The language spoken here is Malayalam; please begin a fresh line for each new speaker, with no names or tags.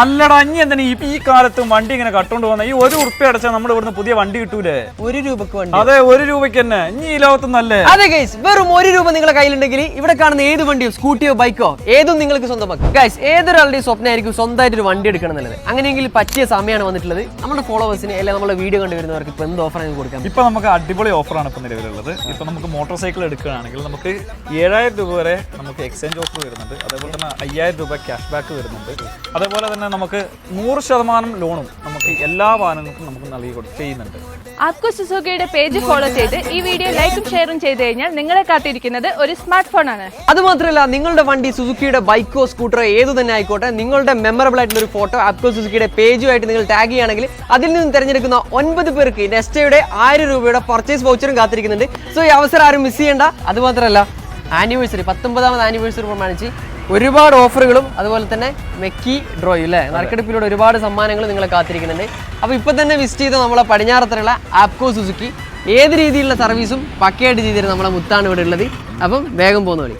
അല്ലടാ അഞ്ഞി എന്തിനാ ഈ ഈ കാലത്ത് വണ്ടി ഇങ്ങനെ കട്ടുകൊണ്ട് പോകുന്ന? ഈ ഒരു ഉറുപ്പ അടച്ചാൽ നമ്മുടെ ഇവിടുന്ന് പുതിയ വണ്ടി കിട്ടൂലേ?
ഒരു രൂപക്ക് വണ്ടി.
അതെ ഒരു രൂപയ്ക്ക് തന്നെ. ഇനി ഈ ലോകത്തൊന്നല്ലേ?
അതെ ഗൈസ് വെറും ഒരു രൂപ നിങ്ങളുടെ കയ്യിലുണ്ടെങ്കിൽ ഇവിടെ കാണുന്ന ഏത് വണ്ടിയോ സ്കൂട്ടിയോ ബൈക്കോ ഏതും നിങ്ങൾക്ക് സ്വന്തമാക്കും. ഗൈസ് ഏതൊരാളുടെയും സ്വപ്നമായിരിക്കും സ്വന്തമായിട്ട് ഒരു വണ്ടി എടുക്കണം എന്നുള്ളത്. അങ്ങനെയെങ്കിൽ പറ്റിയ സമയമാണ് വന്നിട്ടുള്ളത്. നമ്മുടെ ഫോളോവേഴ്സിന് അല്ലെങ്കിൽ നമ്മുടെ വീഡിയോ കണ്ടുവരുന്നവർക്ക് ഇപ്പൊ എന്ത് ഓഫർ കൊടുക്കാം
ഇപ്പൊ നമുക്ക് അടിപൊളി ഓഫറാണ് ഇപ്പൊ നിലവിലുള്ളത്. ഇപ്പൊ നമുക്ക് മോട്ടോർ സൈക്കിൾ എടുക്കുകയാണെങ്കിൽ നമുക്ക് ഏഴായിരം രൂപ വരെ നമുക്ക് എക്സ്ചേഞ്ച് ഓഫർ വരുന്നുണ്ട്. അതേപോലെ തന്നെ അയ്യായിരം രൂപ ക്യാഷ് ബാക്ക് വരുന്നുണ്ട്. അതേപോലെ തന്നെ നമുക്ക് നൂറ് ശതമാനം ലോണും നമുക്ക് എല്ലാ വാഹനങ്ങൾക്കും നമുക്ക് നൽകി ചെയ്യുന്നുണ്ട്.
ആപ്കോ സുസുക്കിയുടെ പേജ് ഫോളോ ചെയ്ത് ഈ വീഡിയോ ലൈക്കും ഷെയറും ചെയ്ത് കഴിഞ്ഞാൽ നിങ്ങളെ കാത്തിരിക്കുന്നത് ഒരു സ്മാർട്ട് ഫോൺ ആണ്
അത് മാത്രമല്ല നിങ്ങളുടെ വണ്ടി സുസുക്കിയുടെ ബൈക്കോ സ്കൂട്ടറോ ഏതു തന്നെ ആയിക്കോട്ടെ നിങ്ങളുടെ മെമ്മറബിൾ ആയിട്ടുള്ള ഒരു ഫോട്ടോ ആപ്കോ സുസുക്കിയുടെ പേജുമായിട്ട് നിങ്ങൾ ടാഗ് ചെയ്യുകയാണെങ്കിൽ അതിൽ നിന്ന് തിരഞ്ഞെടുക്കുന്ന ഒൻപത് പേർക്ക് നെസ്റ്റയുടെ ആയിരം രൂപയുടെ പർച്ചേസ് വൗച്ചറും കാത്തിരിക്കുന്നുണ്ട്. സോ ഈ അവസരം ആരും മിസ് ചെയ്യേണ്ട. അത് മാത്രമല്ല ആനിവേഴ്സറി പത്തൊമ്പതാമത് ആനിവേഴ്സറി പ്രമാണിച്ച് ഒരുപാട് ഓഫറുകളും അതുപോലെ തന്നെ മെക്കി ഡ്രോയും അല്ലേ നറുക്കെടുപ്പിലൂടെ ഒരുപാട് സമ്മാനങ്ങൾ നിങ്ങളെ കാത്തിരിക്കുന്നുണ്ട്. അപ്പോൾ ഇപ്പോൾ തന്നെ വിസിറ്റ് ചെയ്ത നമ്മളെ പടിഞ്ഞാറത്തറയുള്ള ആപ്കോ സുസുക്കി ഏത് രീതിയിലുള്ള സർവീസും പക്കയായിട്ട് ചെയ്തിരുന്ന നമ്മളെ മുത്താണ് ഇവിടെ ഉള്ളത്. അപ്പം വേഗം പോകുന്ന വഴി.